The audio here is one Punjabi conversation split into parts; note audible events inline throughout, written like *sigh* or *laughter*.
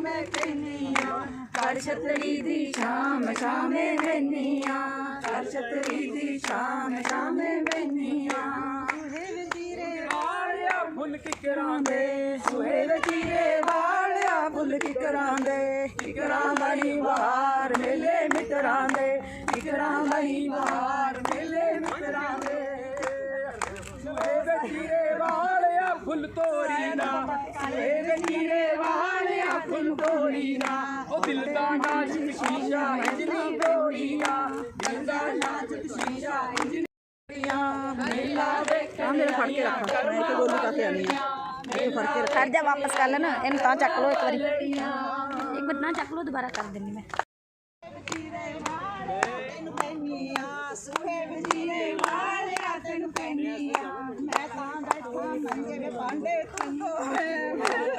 ਮੈਂ ਕਹਿੰਨੀਆਂ ਕਰ ਛਤਰੀ ਦੀ ਸ਼ਾਮ ਸ਼ਾਮੇ ਬੈਨੀਆਂ ਕਰ ਛਤਰੀ ਦੀ ਸ਼ਾਮ ਸ਼ਾਮੇ ਬੈਨੀਆਂ ਸੁਹੇ ਵਜੀਰੇ ਵਾਲਿਆ ਫੁੱਲ ਕਿਕਰਾਂ ਦੇ ਸੁਹੇ ਵਜੀਰੇ ਵਾਲਿਆ ਫੁੱਲ ਕਿਕਰਾਂ ਦੇ ਕਿਕਰਾਂ ਬਣੀ ਬਹਾਰ ਮੇਲੇ ਮਿੱਤਰਾਂ ਦੇ ਕਿਕਰਾਂ ਬਣੀ ਬਹਾਰ ਮੇਲੇ ਮਿੱਤਰਾਂ ਦੇ ਸੁਹੇ ਵਜੀਰੇ ਵਾਲਿਆ ਫੁੱਲ ਤੋਰੀ ਨਾ ਸੁਹੇ ਵਜੀਰੇ ਵਾਲਿਆ ਫੁੱਲ ਤੋਰੀ ਨਾ ਉਹ ਦਿਲ ਦਾ ਨਾਜ਼ੁਕ ਸ਼ੀਸ਼ਾ ਇੰਜਨੀ ਤੋੜੀਆ ਦਿਲ ਦਾ ਨਾਜ਼ੁਕ ਸ਼ੀਸ਼ਾ ਇੰਜਨੀ ਮੇਲਾ ਵੇਖਣ ਮੇਰੇ ਫੜ ਕੇ ਰੱਖ। ਮੈਂ ਇੱਕ ਗੋਲੀ ਕਾ ਕੇ ਆਣੀ ਇਹ ਫੜ ਕੇ ਰੱਖ। ਜਾ ਵਾਪਸ ਕਰ ਲੈਣਾ। ਇਹਨੂੰ ਤਾਂ ਚੱਕ ਲਓ ਇੱਕ ਵਾਰੀ। ਇੱਕ ਵਾਰ ਨਾ ਚੱਕ ਲਓ ਦੁਬਾਰਾ ਕਰ ਦਿੰਦੀ ਮੈਂ। ਤੈਨੂੰ ਪੈਨੀਆਂ ਸੁਹੇ ਵਜੀਰੇ ਵਾਲਿਆ ਤੈਨੂੰ ਪੈਨੀਆਂ ਮੈਂ ਤਾਂ ਬੈਠਾ ਮੰਜੇ ਦੇ ਭਾਂਡੇ ਤੂੰ ਹੋਏ ਮੈਂ ਤਾਂ ਬੈਠਾ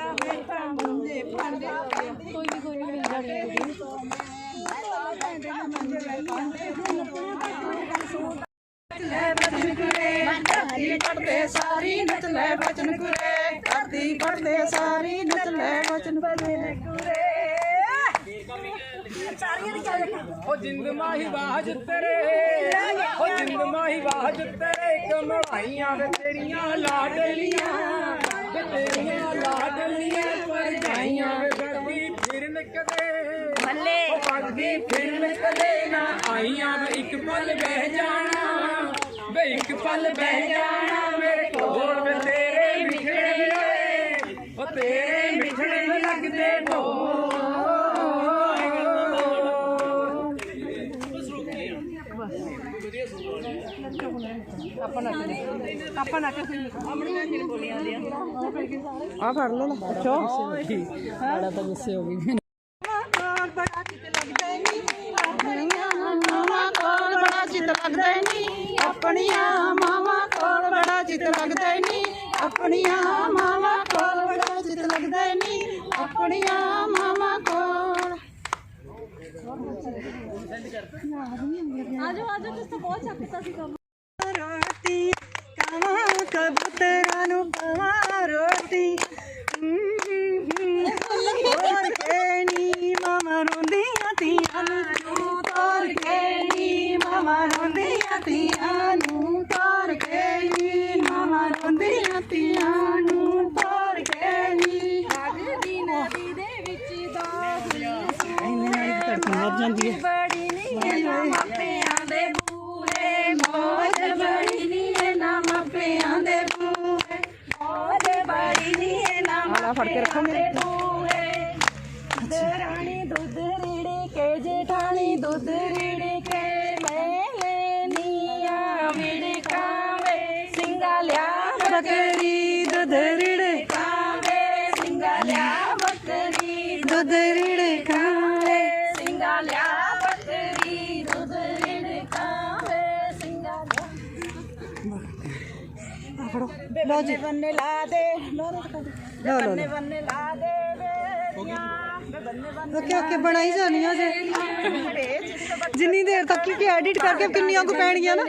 ਮੰਜੇ ਭਾਂਡੇ ਕੋਈ ਵੀ ਕੋਈ ਮਿਲ ਜਾਣੀ ਮੈਂ ਤਾਂ ਬੈਠਾ ਮੰਜੇ ਦੇ ਭਾਂਡੇ ਲੈ ਬਚਨ ਕੁਰੇ ਕਰਦੀ ਪੜਦੇ ਸਾਰੀ ਨਚ ਲੈ ਬਚਨ ਕੁਰੇ ਕਰਦੀ ਪੜਦੇ ਸਾਰੀ ਨਚ ਲੈ ਬਚਨ ਕੁਰੇ ਉਹ ਜਿੰਦ ਮਾਹੀ ਬਾਜ ਤੇਰੇ ਉਹ ਜਿੰਦ ਮਾਹੀ ਬਾਜ ਤੇਰੇ ਕਮਲਾਈਆਂ ਵੇ ਤੇਰੀਆਂ ਲਾਡਲੀਆਂ ਵੇ ਤੇਰੀਆਂ ਲਾਡਲੀਆਂ ਪਰ ਜਾਈਆਂ ਵੇ ਵਰਦੀ ਫਿਰਨ ਕਦੇ ਬੱਲੇ ਉਹ ਵਰਦੀ ਫਿਰਨ ਕਦੇ ਨਾ ਆਈਆਂ ਵੇ ਇੱਕ ਪਲ ਬਹਿ ਜਾਣਾ ਵੇ ਇੱਕ ਪਲ ਬਹਿ ਜਾਣਾ ਮੇਰੇ ਕੋਲ ਵੇ ਤੇਰੇ ਮਿਠੜੇ ਉਹ ਤੇਰੇ ਮਿਠੜੇ ਲੱਗਦੇ ਢੋਲ ਆ ਫੜ ਲਓ ਨਾ ਅੱਛਾ ਸਾਡਾ ਤਾਂ ਗੁੱਸੇ ਹੋ ਗਈ ਕੋਲ ਬੜਾ ਚਿੱਤ ਲੱਗਦਾ ਨੀ ਆਪਣੀਆਂ ਮਾਵਾਂ ਕੋਲ ਬੜਾ ਚਿੱਤ ਲੱਗਦਾ ਨੀ। ਆਪਣੀਆਂ ਮਾਵਾਂ ਕੋਲ ਬੜਾ ਚਿੱਤ ਲੱਗਦਾ ਨੀ। ਆਪਣੀਆਂ ਮਾਵਾਂ ਕੋਲ। ਆਜੋ ਆਜੋ ਤੁਸੀਂ ਤਾਂ ਬਹੁਤ ਚੱਕਤਾ ਸੀ ਕੰਮ। ਰੋਟੀ ਕਾਵਾਂ ਕਬੂਤਰਾਂ ਨੂੰ ਪਾਵਾਂ ਰੋਟੀ। ਤੋਰ ਕੇ ਨੀ ਮਾਮਾ ਰੋਂਦੀਆਂ ਤੀਆਂ ਨੂੰ ਤੋਰ ਕੇ ਨੀ ਮਾਮਾ ਰੋਂਦੀਆਂ ਤੀਆਂ ਨੂੰ ਤੋਰ ਕੇ ਨੀ ਮਾਮਾ ਰੋਂਦੀਆਂ ਤੀਆਂ ਨੂੰ ਤੋਰ ਕੇ ਨੀ ਲੱਗਦੀ ਨਦੀ ਦੇ ਵਿੱਚ ਦਾਖਲੀ ਧੜਕਣ ਵੱਧ ਜਾਂਦੀ ਹੈ ਬੜੀ ਨੀ ਇਹਨਾਂ ਮਾਪਿਆਂ ਦੇ ਬੂਰੇ ਮੌਜ ਬੜੀ ਨੀ ਇਹਨਾਂ ਮਾਪਿਆਂ ਦੇ ਬੂਰੇ ਮੌਜ ਬੜੀ ਨੀ ਇਹਨਾਂ ਆਲਾ ਫੜ ਕੇ ਰੱਖੋਗੇ ਬੂਰੇ ਦਰਾਣੀ ਦੁੱਧ ਰੀੜੇ ਕੇ ਜੇਠਾਣੀ ਦੁੱਧ ਰੀੜੇ ਕੇ ਮੈਂ ਲੈਨੀਆਂ ਵਿੜ ਕਾਵੇ ਸਿੰਘਾ ਲਿਆ ਬੱਕਰੀ ਦੁੱਧ ਰਿੜੇ ਕਾਵੇ ਸਿੰਘਾ ਲਿਆ ਬੱਕਰੀ ਦੁੱਧ ਰਿੜੇ ਖਾਵੇ ਸਿੰਘਾ ਲਿਆ ਬੱਕਰੀ ਦੁੱਧ ਰਿੜ ਕਾਵੇ ਸਿੰਘਾ ਲੋ ਜੀ ਬੰਨੇ ਲਾ ਦੇ ਲੋ ਲੋ ਬੰਨੇ ਬੰਨੇ ਲਾ ਦੇ ਓਕੇ ਓਕੇ ਬਣਾਈ ਜਾਣੀ ਆ ਜੇ ਜਿੰਨੀ ਦੇਰ ਤੱਕ ਕਿ ਐਡਿਟ ਕਰਕੇ ਕਿੰਨੀਆਂ ਕੁ ਪੈਣਗੀਆਂ ਨਾ।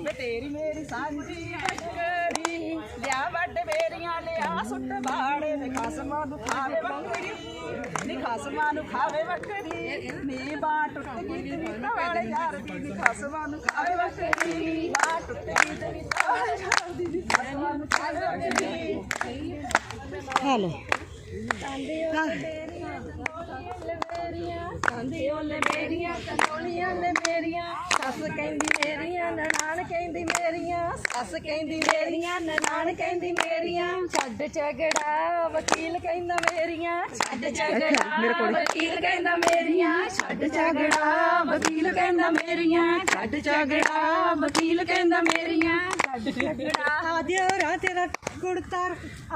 ਵੇ ਤੇਰੀ ਮੇਰੀ ਸਾਂਝੀ ਬੱਕਰੀ। ਲਿਆ ਵੱਡ ਲਿਆ ਸੁੱਟ ਬਾੜੇ ਵੇ ਖਸਮਾਂ ਨੂੰ ਖਾਵੇ ਬੱਕਰੀ। ਖਸਮਾਂ ਨੂੰ ਖਾਵੇ ਬੱਕਰੀ ਨੀ ਬਾਹ ਟੁੱਟ ਗਈ ਤੇ ਵਾਲੇ ਯਾਰ ਦੀ ਨੀ ਖਸਮਾਂ ਨੂੰ ਖਾਵੇ ਬੱਕਰੀ ਬਾਹ ਟੁੱਟ ਗਈ ਤੇ ਨੀ ਵਾਲੇ ਯਾਰ ਦੀ ਨੀ ਖਸਮਾਂ ਨੂੰ ਖਾਵੇ ਬੱਕਰੀ ਹੈਲੋ ਓਲੇ ਮੇਰੀਆਂ ਨੇ ਮੇਰੀਆਂ ਸੱਸ ਕਹਿੰਦੀ ਮੇਰੀਆਂ ਨਨਾਣ ਕਹਿੰਦੀ ਮੇਰੀਆਂ ਸੱਸ ਕਹਿੰਦੀ ਮੇਰੀਆਂ ਨਨਾਣ ਕਹਿੰਦੀ ਮੇਰੀਆਂ ਛੱਡ ਝਗੜਾ ਵਕੀਲ ਕਹਿੰਦਾ ਮੇਰੀਆਂ ਛੱਡ ਝਗੜਾ ਵਕੀਲ ਕਹਿੰਦਾ ਮੇਰੀਆਂ ਛੱਡ ਝਗੜਾ ਵਕੀਲ ਕਹਿੰਦਾ ਮੇਰੀਆਂ ਛੱਡ ਝਗੜਾ ਵਕੀਲ ਕਹਿੰਦਾ ਮੇਰੀਆਂ ਆ ਦਿਓ ਰਾ ਤੇਰਾ ਕੁੜਤਾ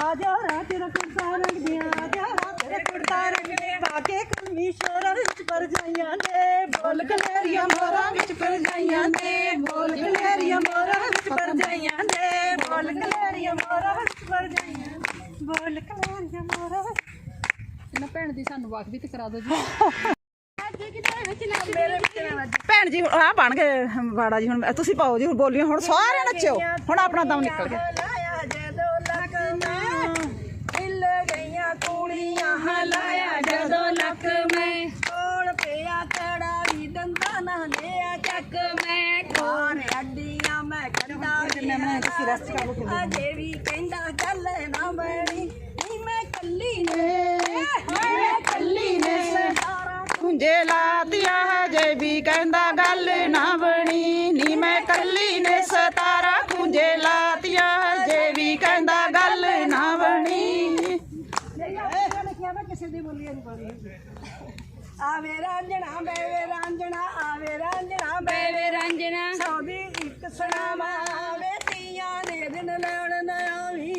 ਆ ਦਿਓ ਰਾ ਤੇਰਾ ਕੁੜਤਾ ਰੰਗ ਦਿਆਂ ਆ ਦਿਓ ਰਾ ਤੇਰਾ ਕੁੜਤਾ ਰੰਗ ਦੇ। ਪਾ ਕੇ ਕੁਲਮੀ ਸ਼ੋਰਾਂ ਵਿੱਚ ਪਰ ਜਾਈਆਂ ਦੇ ਬੋਲ ਕਲੇਰੀਆਂ ਮੋਰਾਂ ਵਿੱਚ ਪਰ ਜਾਈਆਂ ਦੇ ਬੋਲ ਕਲੇਰੀਆਂ ਮੋਰਾਂ ਵਿੱਚ ਪਰ ਜਾਈਆਂ ਦੇ ਬੋਲ ਕਲੇਰੀਆਂ ਮੋਰਾਂ ਵਿੱਚ ਪਰ ਜਾਈਆਂ ਬੋਲ ਕਲੇਰੀਆਂ ਮੋਰਾਂ ਨਾ ਭੈਣ ਦੀ ਸਾਨੂੰ ਵਾਕ ਵੀ ਤੇ ਕਰਾ ਦਿਓ ਜੀ। *laughs* ਭੈਣ ਜੀ ਆ ਬਣ ਗਏ ਵਾੜਾ ਜੀ ਹੁਣ ਤੁਸੀਂ ਪਾਓ ਜੀ ਬੋਲੀਆਂ ਹੁਣ ਸਾਰੇ ਨੱਚਿਓ ਹੁਣ ਆਪਣਾ ਦਮ ਨਿਕਲ ਗਿਆ। ਕੁੜੀਆਂ ਹਲਾਇਆ ਜਦੋਂ ਮੈਂ ਕੋਲ ਪਿਆ ਮੈਂ ਕੋਰ ਅੱਡੀਆਂ ਮੈਂ ਕੰਡਾ ਵੀ ਅਜੇ ਵੀ ਕਹਿੰਦਾ ਕੁੰਜੇ ਲਾਤੀਆਂ ਹਜੇ ਵੀ ਕਹਿੰਦਾ ਗੱਲ ਨਾ ਬਣੀ। ਨੀ ਮੈਂ ਕੱਲੀ ਨੇ ਸਤਾਰਾ ਕੁੰਜੇ ਲਾਤੀਆਂ ਹਜੇ ਵੀ ਕਹਿੰਦਾ ਗੱਲ ਨਾ ਬਣੀ। ਆਵੇ ਰਾਂਝਣਾ ਬੇਵੇ ਰਾਂਝਣਾ ਆਵੇ ਰਾਂਝਣਾ ਬੇਵੇ ਰੰਜਨਾ ਸੌਦੀ ਇੱਕ ਸੁਣਾਵਾ ਵੇ ਤੀਆਂ ਦੇ ਦਿਨ ਲੈਣ ਨਾ ਆਵੀ।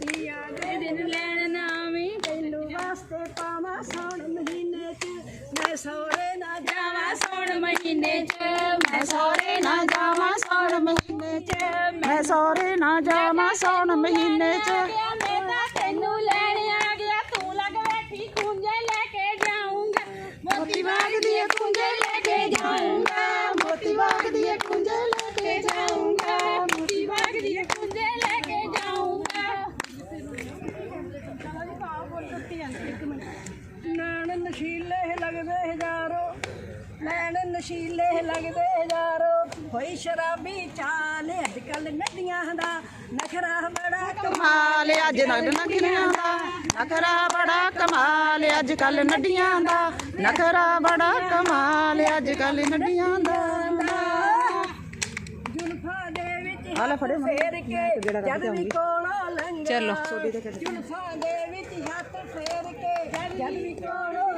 ਤੀਆਂ ਦੇ ਦਿਨ ਲੈਣ ਨਾਵੀ ਤੈਨੂੰ ਵਾਸਤੇ ਪਾਵਾਂ ਚ ਮੈਂ ਸੌਰੇ ਨਾ ਜਾਵਾ ਸੋਣ ਮਹੀਨੇ ਚ ਮੈਂ ਸਹੁਰੇ ਨਾ ਜਾਵਾਂ ਸੌਣ ਮਹੀਨੇ ਚ ਮੈਂ ਸਹੁਰੇ ਨਾ ਜਾਵਾਂ ਸੌਣ ਮਹੀਨੇ ਚ ਗਿਆ ਮੈਂ ਤਾਂ ਤੈਨੂੰ ਲੈਣ ਆ ਗਿਆ ਤੂੰ ਲੱਗ ਬੈਠੀ ਖੁੰਝੇ ਲੈ ਕੇ ਜਾਊਂਗਾ ਮੋਤੀ ਬਾਗ ਦੀ ਖੁੰਝੇ ਲੈ ਕੇ ਜਾਊਂਗਾ ਮੋਤੀ ਬਾਗ ਦੀ ਖੁੰਝੇ ਲੈ ਕੇ ਜਾਊਂਗਾ ਮੋਤੀ ਬਾਗ ਦੀ ਖੁੰਝੇ ਲੈ ਕੇ ਜਾਊਂਗਾ ਨੈਣ ਨਸ਼ੀਲੇ ਲੱਗਦੇ ਹਜ਼ਾਰੋ ਨੈਣ ਨਸ਼ੀਲੇ ਲੱਗਦੇ ਹਜ਼ਾਰੋ ਹੋਈ ਸ਼ਰਾਬੀ ਚਾਲ। ਅੱਜ ਕੱਲ ਨਦੀਆਂ ਦਾ ਨਖਰਾ ਬੜਾ ਕਮਾਲ ਅੱਜ ਨਗ ਨਗੀਆਂ ਦਾ ਨਖਰਾ ਬੜਾ ਕਮਾਲ ਅੱਜ ਕੱਲ ਨੱਡੀਆਂ ਦਾ ਨਖਰਾ ਬੜਾ ਕਮਾਲ ਅੱਜ ਕੱਲ ਨੱਡੀਆਂ ਦਾ ਜੁਲਫਾਂ ਦੇ ਵਿੱਚ ਆ ਲੈ ਫੜੇ। ਫੇਰ ਕੇ ਜਦ ਵੀ ਕੋਲੋਂ ਲੰਘ ਚਲੋ। ਜੁਲਫਾਂ ਦੇ ਵਿੱਚ ਹੱਥ ਫੇਰ ਕੇ ਜਦ ਵੀ ਕੋਲੋਂ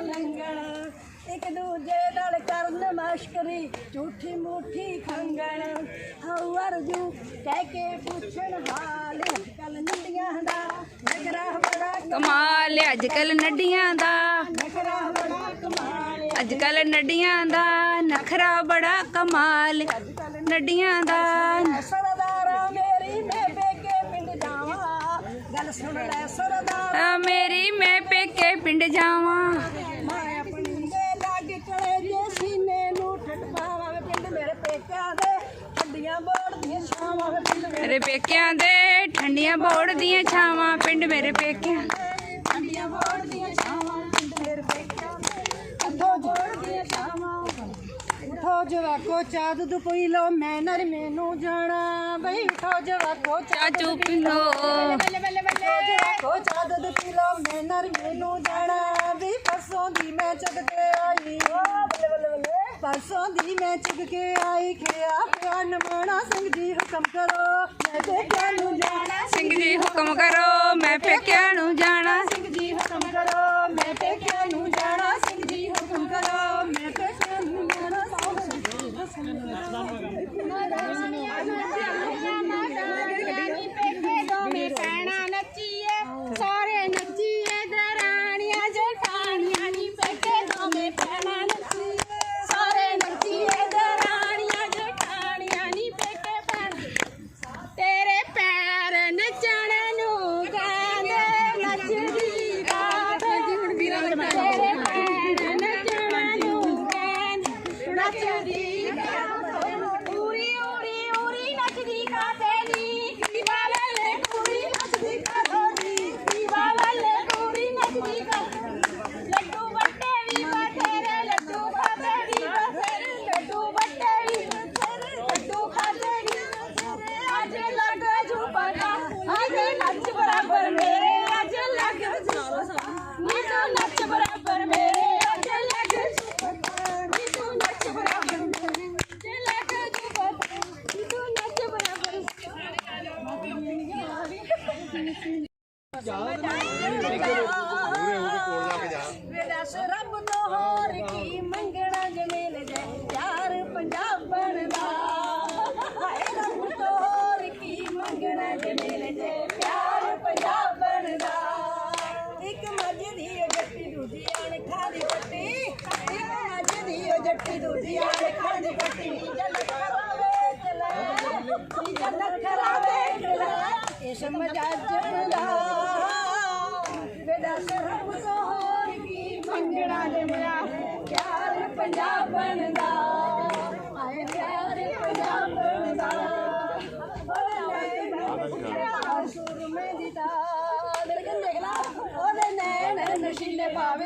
ਇੱਕ ਦੂਜੇ ਨਾਲ ਕਰਨ ਮਸ਼ਕਰੀ ਝੂਠੀ ਮੂਠੀ ਖੰਗਣ। ਹਾਉ ਅਰਜੂ ਕਹਿ ਕੇ ਪੁੱਛਣ ਹਾਲ ਕੱਲ ਨੰਡੀਆਂ ਦਾ ਨਗਰਾ ਬੜਾ ਕਮਾਲ। ਅੱਜ ਕੱਲ ਨੱਡੀਆਂ ਦਾ। ਨਗਰਾ ਬੜਾ ਕਮਾਲ ਅੱਜ ਕੱਲ ਨੱਡੀਆਂ ਦਾ ਨਖਰਾ ਬੜਾ ਕਮਾਲ ਨੱਡੀਆਂ ਦਾ ਸਰਦਾਰਾ ਮੇਰੀ ਮੈਂ ਬੇਕੇ ਪਿੰਡ ਜਾਵਾਂ। ਗੱਲ ਸੁਣ ਲੈ ਸਰਦਾਰ। ਮੇਰੀ ਮੈਂ ਪੇਕੇ ਪਿੰਡ ਜਾਵਾਂ ਮੈਂ ਆਪਣੀ ਦੇ ਲੱਗ ਕਲੇ ਜੇ ਸੀਨੇ ਨੂੰ ਠੱਡ ਪਾਵਾਂ ਵੇ ਪਿੰਡ ਮੇਰੇ ਪੇਕਿਆਂ ਦੇ ਠੰਡੀਆਂ ਬੋੜ ਦੀਆਂ ਛਾਵਾਂ ਵੇ ਪਿੰਡ ਮੇਰੇ ਪੇਕਿਆਂ ਦੇ ਠੰਡੀਆਂ ਬੋੜ ਦੀਆਂ ਛਾਵਾਂ ਪਿੰਡ ਮੇਰੇ ਪੇਕਿਆਂ ਠੰਡੀਆਂ ਬੋੜ ਦੀਆਂ ਛਾਵਾਂ ਪਿੰਡ ਮੇਰੇ ਪੇਕਿਆਂ ਦੇ ਅੱਧੋ ਬੋੜ ਦੀਆਂ ਛਾਵਾਂ। ਉਠੋ ਜਵਾਕੋ ਚਾਹ ਦੁੱਧ ਪੀ ਲੋ ਮੈਂ ਨਰ ਮੈਨੂੰ ਜਾਣਾ। ਬਈ ਉਠੋ ਜਵਾਕੋ ਚਾਚੂ ਪੀ ਲੋ ਬੱਲੇ ਬੱਲੇ ਬੱਲੇ ਜਵਾਕੋ ਚਾਹ ਦੁੱਧ ਪੀ ਲੋ ਮੈਂ ਨਰ ਮੈਨੂੰ ਜਾਣਾ। ਵੀ ਪਰਸੋਂ ਦੀ ਮੈਂ ਚੱਕ ਕੇ ਆਈ। ਬੱਲੇ ਬੱਲੇ ਬੱਲੇ ਪਰਸੋਂ ਦੀ ਮੈਂ ਚੁੱਕ ਕੇ ਆਈ ਖਿਆ। ਪਿਆ ਨਮਾਣਾ ਸਿੰਘ ਜੀ ਹੁਕਮ ਕਰੋ, ਮੈਂ ਦੇਖਿਆ ਨੂੰ ਜਾਣਾ ਸਿੰਘ ਜੀ ਹੁਕਮ ਕਰੋ, ਮੈਂ ਪੇਕਿਆਂ ਨੂੰ ਜਾਣਾ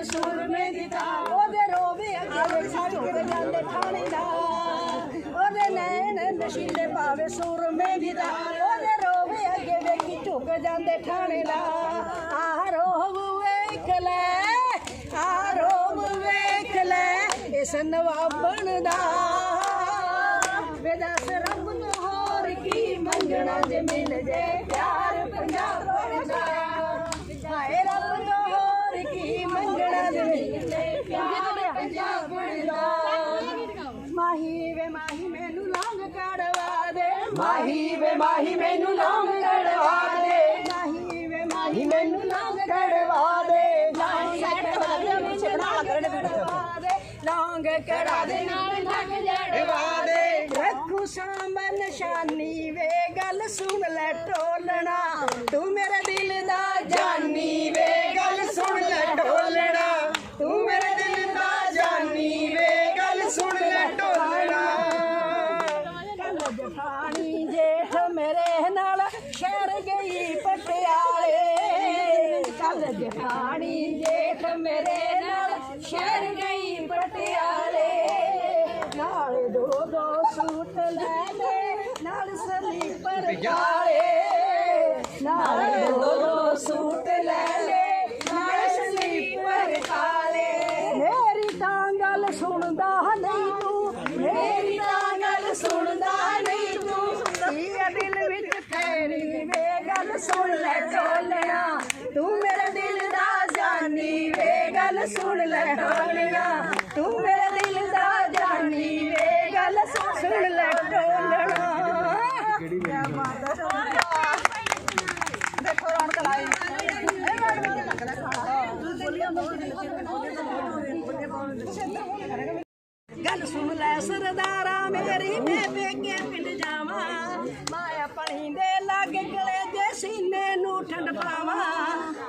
ਨਸ਼ੀਲੇ ਪਾਵੇ ਸੁਰਮੇ ਦੀ ਤਾਰ। ਉਹਦੇ ਰੋਵੇ ਅੱਗੇ ਛੱਡ ਕੇ ਜਾਂਦੇ ਥਾਣੇ ਦਾ ਉਹਦੇ ਨੈਣ ਨਸ਼ੀਲੇ ਪਾਵੇ ਸੁਰਮੇ ਦੀ ਤਾਰ। ਮੁੱਕ ਜਾਂਦੇ ਠਾਣੇ ਲਾ ਆ ਰੋਹ ਵੇਖ ਲੈ ਆ ਰੋਹ ਵੇਖ ਲੈ, ਇਸ ਨਵਾਬਣ ਦਾ। ਵੇ ਰੱਬ ਨੂੰ ਹੋਰ ਕੀ ਮੰਗਣਾ ਜੇ ਮਿਲ ਜੇ ਪਿਆਰ ਪੰਜਾਬ ਦਾ ਹਾਏ ਰੱਬ ਨੂੰ ਹੋਰ ਕੀ ਮੰਗਣਾ ਜੇ ਮਿਲ ਜੇ ਪਿਆਰ ਪੰਜਾਬ ਦਾ ਮਾਹੀ ਵੇ ਮਾਹੀ ਮੈਨੂੰ ਲੰਘ ਕੜਵਾ ਦੇ ਮਾਹੀ ਵੇ ਮਾਹੀ ਮੈਨੂੰ ਲੌਂਗ ਕੜਵਾ ਦੇ। ਮਾਹੀ ਵੇ ਮਾਹੀ ਮੈਨੂੰ ਲੰਘ ਕੜਵਾ ਦੇ। ਲੌਂਗ ਕੜਾ ਦੇ ਨਾਲ ਲੱਗ ਜੜਵਾ ਦੇ। ਰੱਖੂ ਸਾਂਭਰ ਨਿਸ਼ਾਨੀ ਵੇ ਗੱਲ ਸੁਣ ਲੈ ਟੋਲਣਾ। ਤੂੰ ਮੇਰੇ ਦਿਲ ਦਾ ਜਾਨੀ ਵੇ ਗੱਲ ਸੁਣ ਲੈ ਟੋਲਣਾ ਤੂੰ ਮੇਰੇ ਦਿਲ ਦਾ ਜਾਨੀ ਵੇ ਗੱਲ ਸੁਣ ਲੈ ਟੋਲਣਾ ਜਠਾਣੀ ਜੇਠ ਮੇਰੇ ਨਾਲ ਸ਼ਹਿਰ ਗਈ ਪਟਿਆਲੇ ਕੱਲ ਜਠਾਣੀ ਜੇਠ ਮੇਰੇ ਨਾਲ ਸ਼ਹਿਰ ਗਈ ਪਟਿਆਲੇ ਨਾਲ ਦੋ ਦੋ ਸੂਟ ਲੈ ਲੈ ਨਾਲ ਸਲੀਪਰ ਕਾਲੇ ਨਾਲ ਦੋ ਦੋ ਸੂਟ ਲੈ ਲੈ ਨਾਲ ਸਲੀਪਰ ਕਾਲੇ ਮੇਰੀ ਤਾਂ ਗੱਲ ਸੁਣਦਾ ਨਹੀਂ ਤੂੰ ਮੇਰੀ ਤਾਂ ਗੱਲ ਸੁਣਦਾ ਨਹੀਂ ਤੂੰ ਕੀ ਆ ਦਿਲ ਵਿੱਚ ਤੇਰੀ ਵੇ ਗੱਲ ਸੁਣ ਲੈ ਟੋਲਣਾ ਤੂੰ ਮੇਰੇ ਦਿਲ ਦਾ ਜਾਨੀ ਵੇ ਗੱਲ ਸੁਣ ਲੈ ਟੋਲਣਾ ਤੂੰ ਮੇਰੇ ਦਿਲ ਦਾ ਜਾਨੀ ਵੇ ਗੱਲ ਸੁਣ ਲੈ ਟੋਲਣਾ ਦੇਖੋ ਰੌਣਕ ਲਾਈ ਗੱਲ ਸੁਣ ਲੈ ਸਰਦਾਰਾ ਮੇਰੀ ਮੈਂ ਵੇਗੇ ਪਿੰਡ ਜਾਵਾਂ ਮਾਇਆ ਪਣੀ ਦੇ ਲਾਗੇ ਗਲੇ ਦੇ ਸੀਨੇ ਨੂੰ ਠੰਡ ਪਾਵਾਂ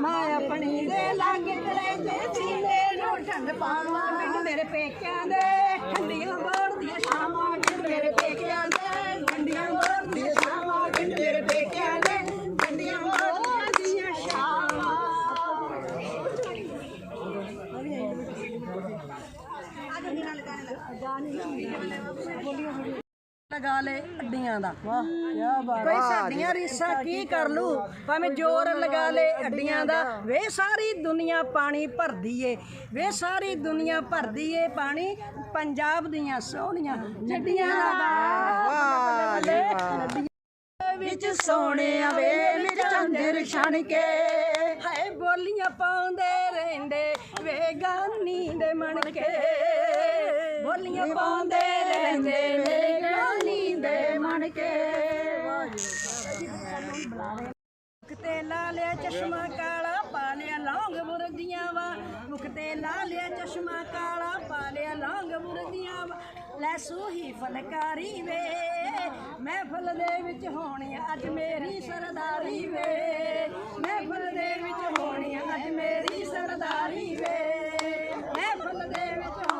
ਮਾਇਆ ਪਣੀ ਦੇ ਲਾਗੇ ਗਲੇ ਦੇ ਸੀਨੇ ਨੂੰ ਠੰਡ ਪਾਵਾਂ ਪਿੰਡ ਮੇਰੇ ਪੇਕਿਆਂ ਦੇ ਠੰਡੀਆਂ ਬੋੜਦੀਆਂ ਸ਼ਾਮਾਂ ਪਿੰਡ ਮੇਰੇ ਪੇਕਿਆਂ ਦੇ ਠੰਡੀਆਂ ਬੋੜਦੀਆਂ ਸ਼ਾਮਾਂ ਪਿੰਡ ਮੇਰੇ ਪੇਕਿਆਂ ਦੇ ਠੰਡੀਆਂ ਬੋੜਦੀਆਂ ਸ਼ਾਮਾਂ ਲਗਾ ਲੈ ਅੱਡੀਆਂ ਦਾ। ਵਾਹ ਕੀ ਬਾਤ। ਕੋਈ ਸਾਡੀਆਂ ਰੀਸਾਂ ਕੀ ਕਰ ਲੂ? ਭਾਵੇਂ ਜ਼ੋਰ ਲਗਾ ਲੈ ਅੱਡੀਆਂ ਦਾ ਵੇ ਸਾਰੀ ਦੁਨੀਆ ਪਾਣੀ ਭਰਦੀ ਏ ਵੇ ਸਾਰੀ ਦੁਨੀਆ ਭਰਦੀ ਏ ਪਾਣੀ ਪੰਜਾਬ ਦੀਆਂ ਸੋਹਣੀਆਂ ਨਦੀਆਂ ਦਾ। ਨਦੀਆਂ ਵਿੱਚ ਸੋਹਣਿਆ ਵੇ ਵਿੱਚ ਚੰਦਰ ਛਣ ਕੇ। ਹਾਏ ਬੋਲੀਆਂ ਪਾਉਂਦੇ ਰਹਿੰਦੇ ਵੇ ਗਾਨੀ ਦੇ ਮਣ ਕੇ। ਬੋਲੀਆਂ ਪਾਉਂਦੇ ਰਹਿੰਦੇ ਵੇ ਗਾਨੀ ਦੇ ਕੇ। ਮੁਖ ਤੇ ਲਾ ਲਿਆ ਚਸ਼ਮਾ ਕਾਲਾ, ਪਾ ਲਿਆ ਲੌਂਗ ਮੁਰਦੀਆਂ ਵਾ। ਮੁਖ ਤੇ ਲਾ ਲਿਆ ਚਸ਼ਮਾ ਕਾਲਾ, ਪਾ ਲਿਆ ਲੌਂਗ ਮੁਰਦੀਆਂ ਵਾ। ਲੈ ਸੂਹੀ ਫਲਕਾਰੀ ਵੇ, ਮਹਿਫਲ ਦੇ ਵਿੱਚ ਹੋਣੀ ਅੱਜ ਮੇਰੀ ਸਰਦਾਰੀ ਵੇ। ਮਹਿਫਲ ਦੇ ਵਿੱਚ ਹੋਣੀ ਅੱਜ ਮੇਰੀ ਸਰਦਾਰੀ ਵੇ। ਮਹਿਫਲ ਦੇ ਵਿੱਚ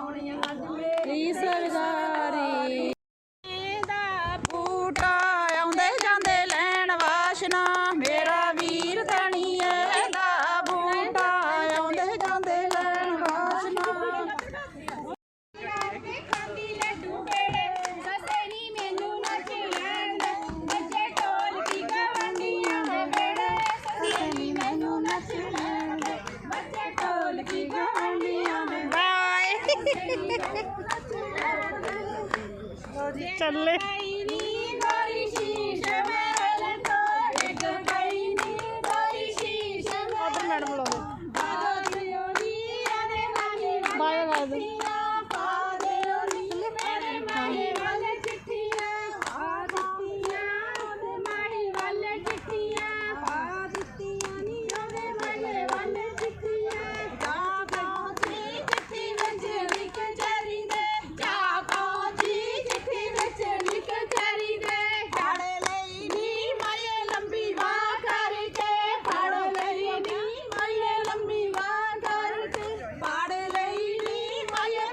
ਚੱਲੇ ਗਈ ਨੀ ਗੋਰੀ ਸ਼ੀਸ਼ ਮੇਰੇ ਤੋੜ ਕੇ ਗਈ ਨੀ ਗੋਰੀ ਸ਼ੀਸ਼ ਉਧਰ ਮੈਡਮ ਲਾਉਂਦੇ ਬਾਗੋ ਦਿਓ ਨੀ ਆਦੇ ਮਾਗੇ ਬਾਏ ਬਾਏ ਪਾ ਦਿਓ ਨੀ ਮੇਰੇ ਮਾਗੇ ਵਾਲੇ ਚਿੱਠੀਆਂ ਆ ਦਿੱਤੀਆਂ ਉਹਦੇ ਮਾਗੇ ਵਾਲੇ ਚਿੱਠੀਆਂ ਪਾ ਦਿੱਤੀਆਂ ਨੀ ਉਹਦੇ ਮਾਗੇ ਵਾਲੇ ਚਿੱਠੀਆਂ ਜਾ ਪਹੁੰਚੀ ਚਿੱਠੀ ਵਿੱਚ ਲਿਖ ਚਰੀ ਦੇ ਜਾ ਪਹੁੰਚੀ ਚਿੱਠੀ ਵਿੱਚ ਲਿਖ ਚਰੀ ਦੇ ਫੜ ਲਈ ਨੀ ਮਾਏ ਲੰਬੀ ਬਾਹ ਕਰਕੇ ਫੜ ਲਈ ਨੀ ਮਾਏ ਲੰਬੀ ਬਾਹ ਕਰਕੇ ਫੜ ਲਈ ਨੀ ਮਾਏ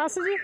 ਬਸ ਜੀ